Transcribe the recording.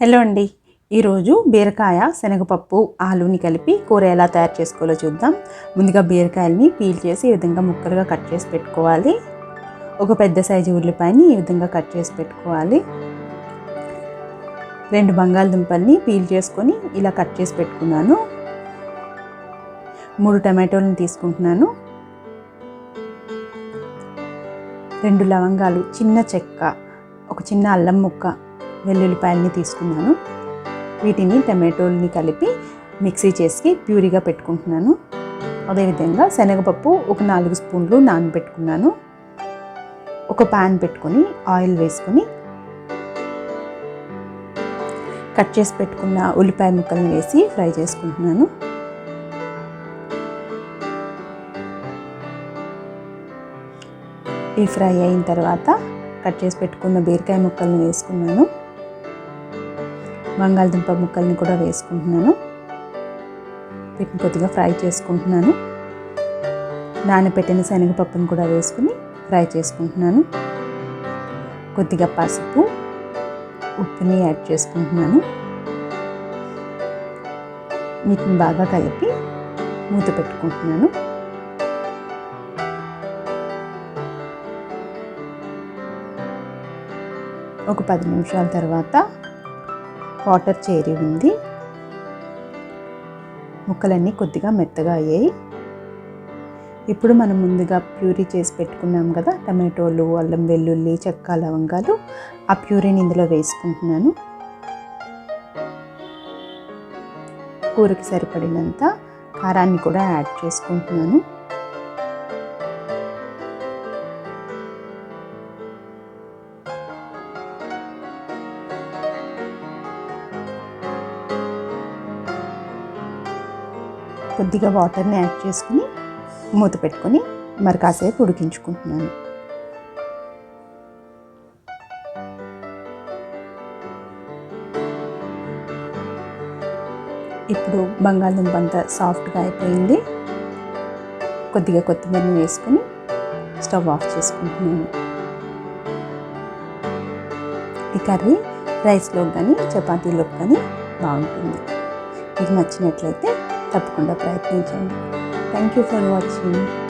Hello అండి. ఈరోజు బీరకాయ శనగపప్పు ఆలుని కలిపి కూర ఎలా తయారు చేసుకోవాలో చూద్దాం. ముందుగా బీరకాయలని పీల్ చేసి ఈ విధంగా ముక్కలుగా కట్ చేసి పెట్టుకోవాలి. ఒక పెద్ద సైజు ఉల్లిపాయని ఈ విధంగా కట్ చేసి పెట్టుకోవాలి. రెండు బంగాళదుంపల్ని పీల్ చేసుకొని ఇలా కట్ చేసి పెట్టుకున్నాను. మూడు టమాటోలను తీసుకుంటున్నాను. రెండు లవంగాలు చిన్న చెక్క ఒక చిన్న అల్లం ముక్క వెల్లుల్లిపాయలని తీసుకున్నాను. వీటిని టమాటోల్ని కలిపి మిక్సీ చేసి ప్యూరీగా పెట్టుకుంటున్నాను. అదేవిధంగా శనగపప్పు ఒక నాలుగు స్పూన్లు నానబెట్టుకున్నాను. ఒక ప్యాన్ పెట్టుకొని ఆయిల్ వేసుకొని కట్ చేసి పెట్టుకున్న ఉల్లిపాయ ముక్కల్ని వేసి ఫ్రై చేసుకుంటున్నాను. ఈ ఫ్రై అయిన తర్వాత కట్ చేసి పెట్టుకున్న బీరకాయ ముక్కల్ని వేసుకున్నాను. బంగాళదుంప ముక్కల్ని కూడా వేసుకుంటున్నాను. వీటిని కొద్దిగా ఫ్రై చేసుకుంటున్నాను. నానబెట్టిన శనగపప్పును కూడా వేసుకుని ఫ్రై చేసుకుంటున్నాను. కొద్దిగా పసుపు ఉప్పుని యాడ్ చేసుకుంటున్నాను. వీటిని బాగా కలిపి మూత పెట్టుకుంటున్నాను. ఒక పది నిమిషాల తర్వాత వాటర్ చేరి ఉంది. ముక్కలన్నీ కొద్దిగా మెత్తగా అయ్యాయి. ఇప్పుడు మనం ముందుగా ప్యూరీ చేసి పెట్టుకున్నాం కదా టమాటోలు అల్లం వెల్లుల్లి చెక్క లవంగాలు ఆ ప్యూరీని ఇందులో వేసుకుంటున్నాను. కూరకి సరిపడినంత కారాన్ని కూడా యాడ్ చేసుకుంటున్నాను. కొద్దిగా వాటర్ని యాడ్ చేసుకుని మూత పెట్టుకొని మరి కాసేపు ఉడికించుకుంటున్నాను. ఇప్పుడు బంగాళదుంప అంతా సాఫ్ట్గా అయిపోయింది. కొద్దిగా కొత్తిమీరని వేసుకొని స్టవ్ ఆఫ్ చేసుకుంటున్నాను. ఈ కర్రీ రైస్లో కానీ చపాతీలోకి కానీ బాగుంటుంది. మీకు నచ్చినట్లయితే తప్పకుండా ప్రయత్నించండి. Thank you for watching